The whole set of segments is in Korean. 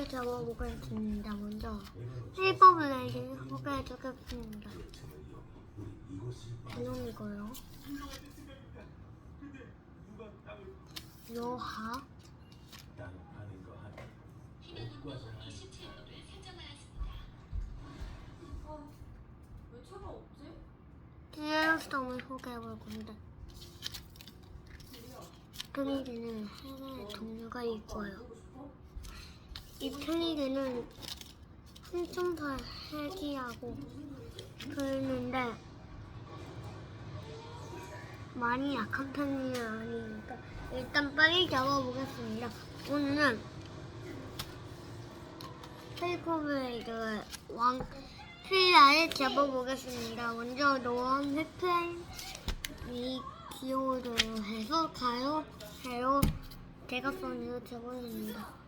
헬퍼블레이드를 잡아보겠습니다. 먼저 헬퍼블레이드를 소개해주겠습니다. 이놈이고요. 요하 왜 차가 없지? 디에어스톰을 소개해볼 건데 세 개의 종류가 있고요. 이 트리드는 한층더 해기하고 그러는데 많이 약한 편이 아니니까 일단 빨리 잡아보겠습니다. 오늘은 헬퍼블레이드의 왕 트리아를 잡아보겠습니다. 먼저 노원 휘플 이 기호를 해서 가요 해요 대각선으로 잡아줍니다.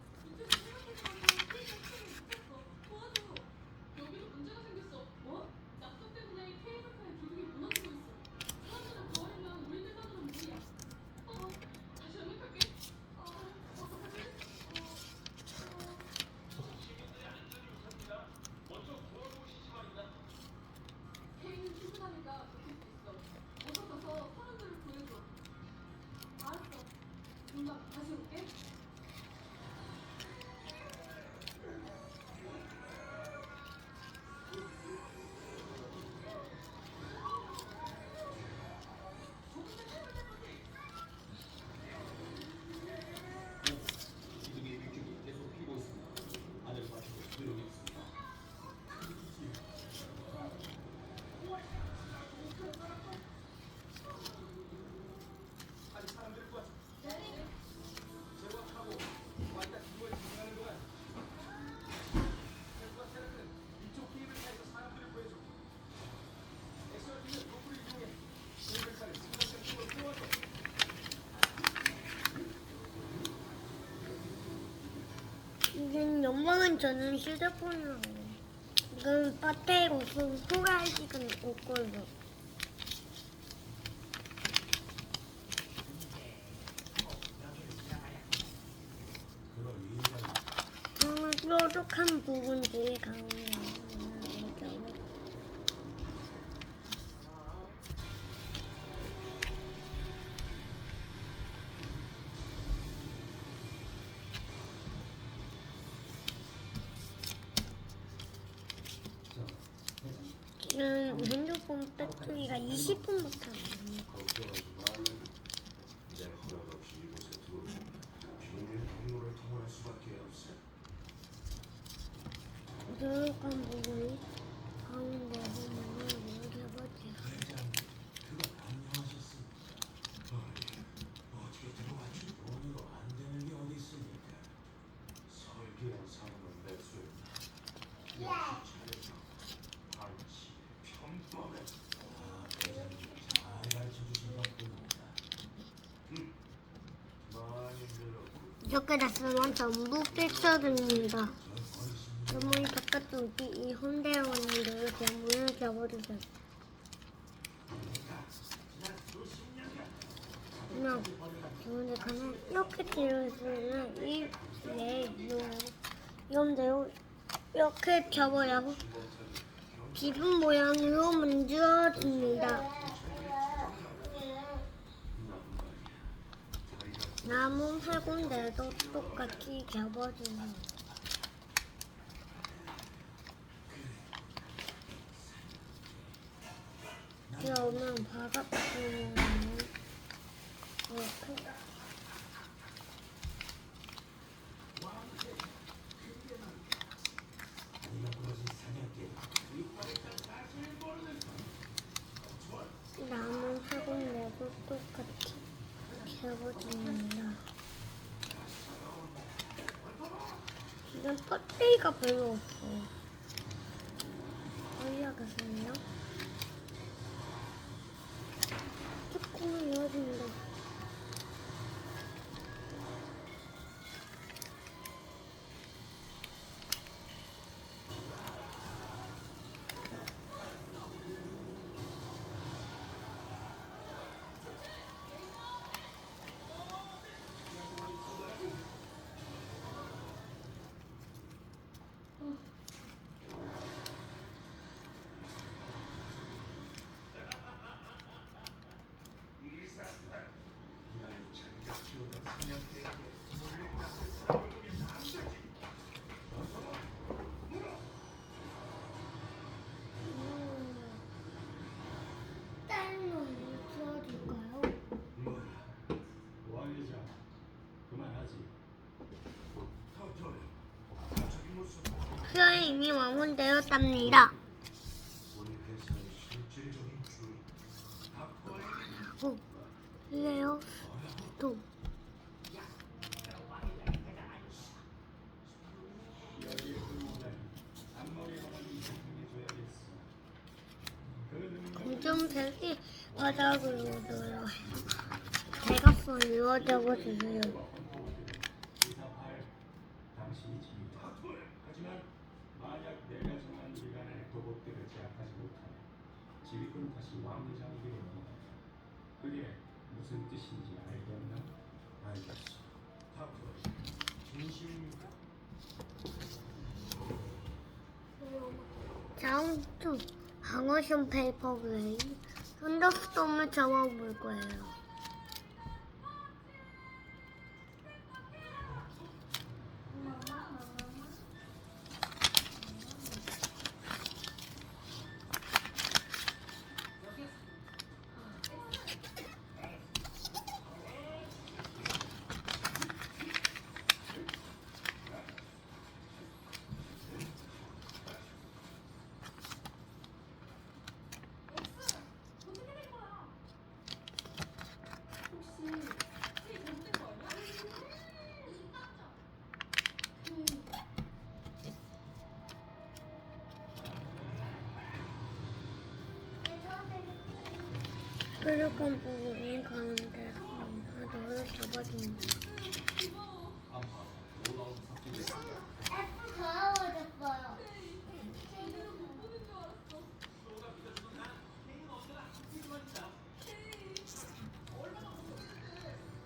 연방은 저는 휴대폰으로 이건 없어서 소개할 시간 없고요. 정말 뾰족한 부분들이 강해요. 이렇게 됐으면 전부 필터입니다. 어머니 바깥쪽이 이 전부를 잡아주세요. 그냥 근데 그냥 이렇게 되어 있으면 이내 이런데요 이렇게 접어야 하고 기둥 모양으로 만들어집니다. 남은 세 군데도 똑같이 접어주세요. 바닥부분은 이렇게 남은 세 군데도 똑같이 접어줍니다. 지금 퍼뜨리가 별로 없어 이 이미 주인 오, 이상해줘야겠어. 그는 검정색이 바닥으로 둬요. 제가 써요. 적어주세요. 기사할 당신이 지휘다. 하지만 만약 내가 정한 도복대를 제압하지 못하면 지휘권 다시 왕대장에게로 넘어간다. 그게 무슨 뜻인지 알겠나? 알겠어. 타프 진심입니까? 다음 주 방어션 페이퍼 웨이 선더스톰을 잡아볼 거예요. 뾰족한 부분이 가운데.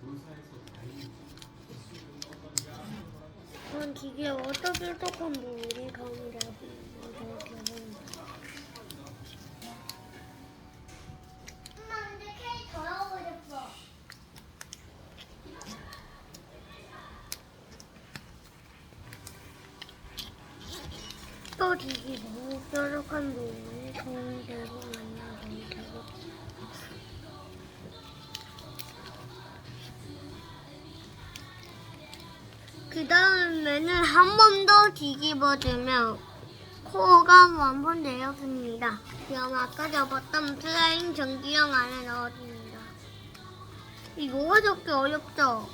군사에서 다행히 그런 기계에 어떻게 뾰족한 부분이 가운데 또 뒤집어 뾰족한 부분이 가운데로 만나게 되고 그 다음에는 한 번 더 뒤집어주면 코가 완성되었습니다. 그럼 아까 잡았던 플라잉 전기형 안에 넣어줍니다. 이거가 적게 어렵죠?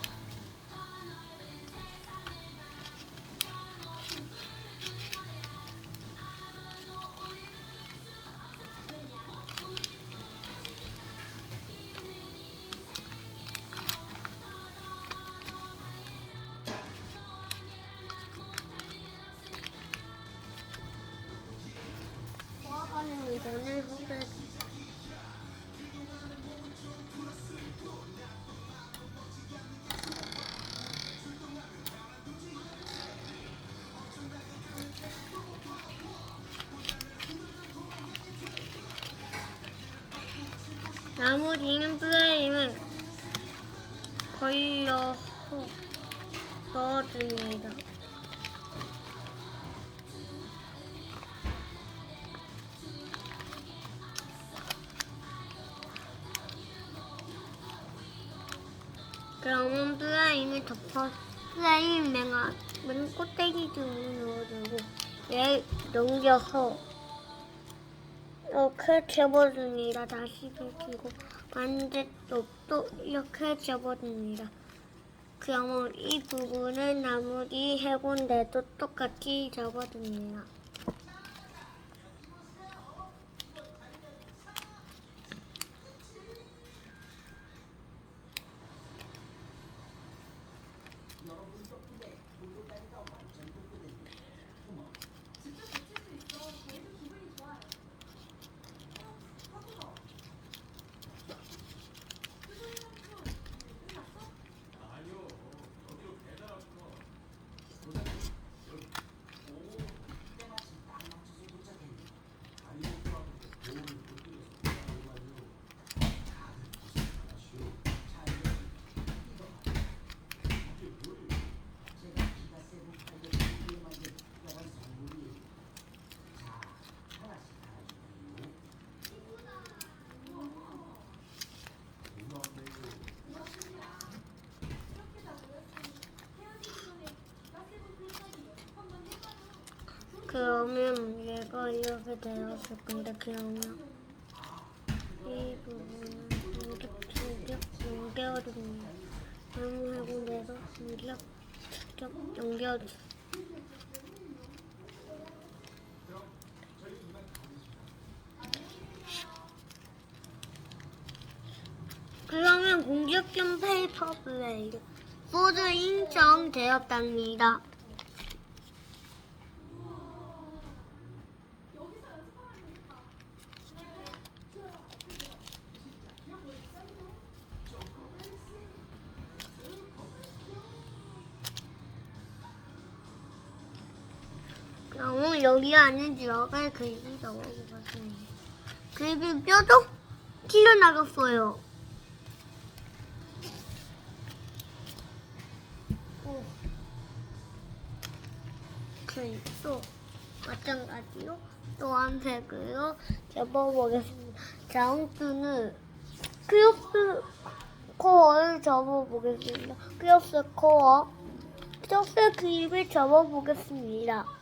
나머지는 플레임을 걸려서 넣어줍니다. 그러면 플라임을 덮어 플라임 맹아 맨 꼭대기 쪽으로 넣어주고 얘 넘겨서 이렇게 접어줍니다. 다시 비키고 반대쪽도 이렇게 접어줍니다. 그러면 이 부분은 나머지 해군대도 똑같이 접어줍니다. 그러면 얘가 이렇게 되었을 건데 그러면 이 부분은 공격, 충격, 연결입니다. 아무하고 내가 공격, 충격, 연결. 그러면 공격형 페이퍼 블레이드 모두 인정되었답니다. 안에 들어갈 글귀 적어보겠습니다. 글귀 뼈도 튀어나갔어요. 오. 그리고 마찬가지로 노란색으로 접어보겠습니다. 다음 주는 크로스 코어를 접어보겠습니다. 크로스 코어, 크로스 그립을 접어보겠습니다.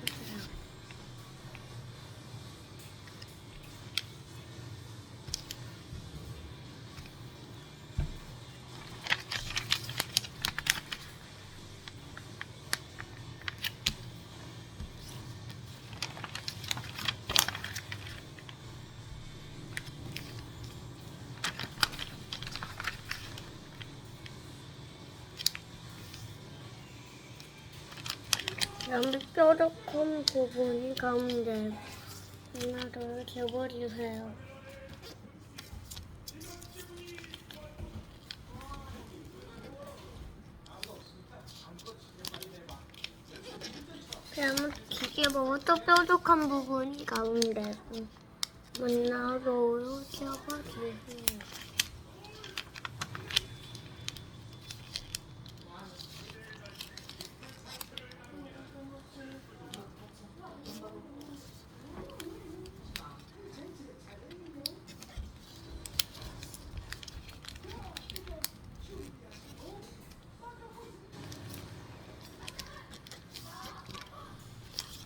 그럼 뾰족한 부분이 가운데 하나를 접어주세요. 그러면 기계보고 또 뾰족한 부분이 가운데 만나로 접어주세요.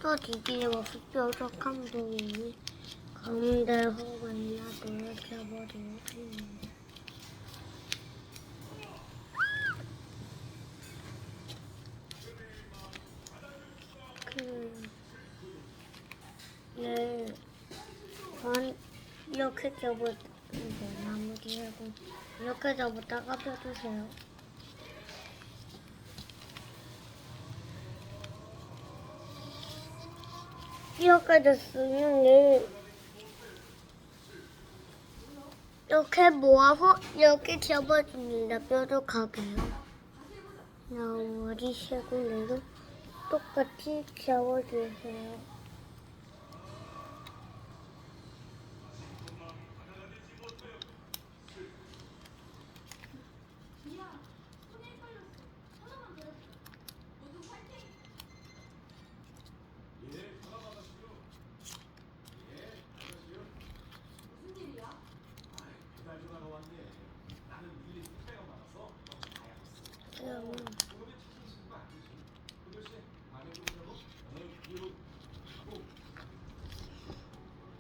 또 기계의 모습 뾰족한 부분이 가운데 혹은 나도 접어주세요. 그, 네, 반, 이렇게 접어, 이제 마무리하고, 이렇게 접었다가 펴주세요. 네. 이렇게 모아서 이렇게 접어줍니다. 뾰족하게요. 나머지 세 군데도 똑같이 접어주세요.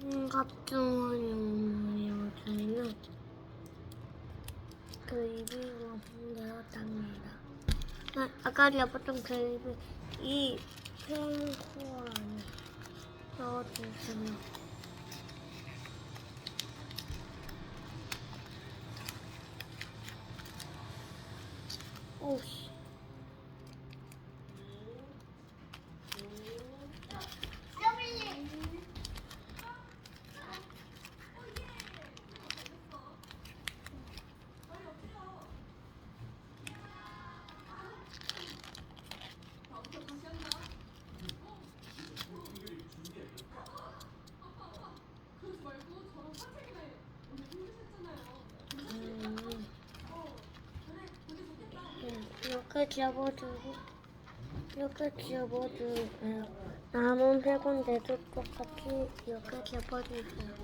그러면 갑중원이 요즘에는 그립이 완성되었답니다. 아, 아까 잡았던 그립을 이 펜코 안에 넣어주세요. 오씨. 이렇게 접어주고 이렇게 접어주세요. 남은 세 군데도 똑같이 이렇게 접어주세요.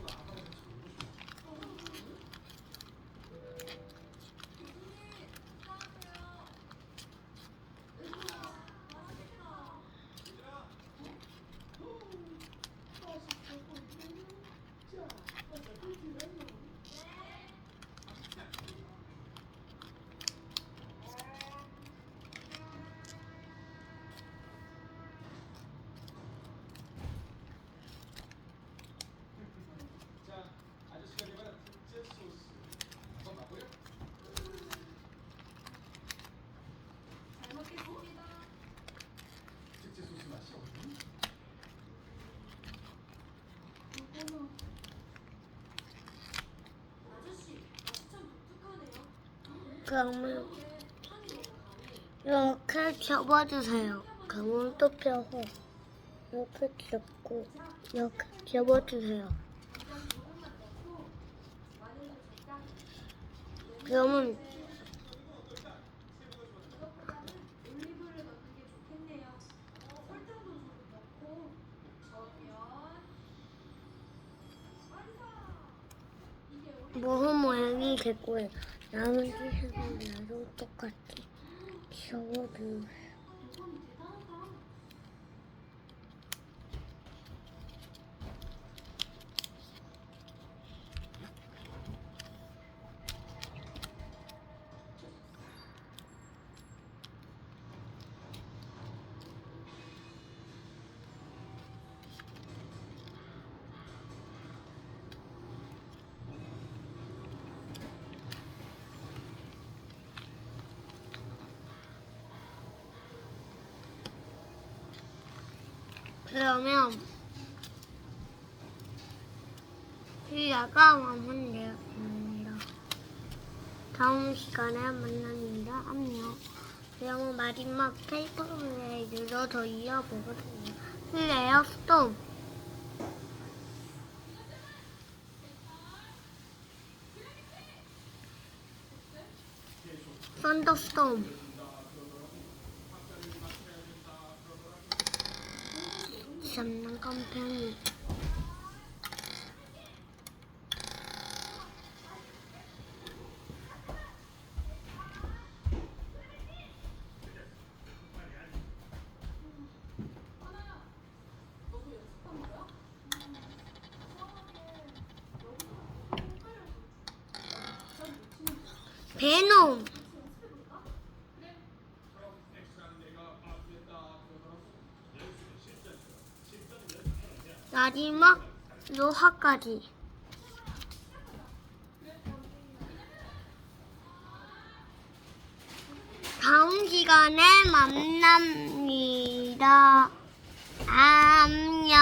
자, 아저씨가 개발한 특제 소스. 한번 맛보요. 잘 먹겠습니다. 특제 소스 맛이 어떠니? 어머. 아저씨, 맛이 참 독특하네요. 그러면. 이렇게 접어주세요. 그러면 또 펴고 이렇게 접고 이렇게 접어주세요. 그러면 모험 모양이 됐고요. 나머지 세 군데도 똑같이 접어주세요. 그러면 시야가 마무리 되었습니다. 다음 시간에 만납니다. 안녕. 그러면 마지막 페이퍼웨이로 더 이어보거든요. 플레이어 스톰. 썬더스톰. compound. 마지막 로하까지. 다음 시간에 만납니다. 안녕.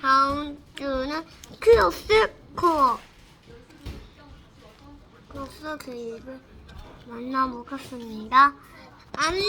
다음 주는 크로스 코어. 크로스 교육을 만나보겠습니다. 안녕.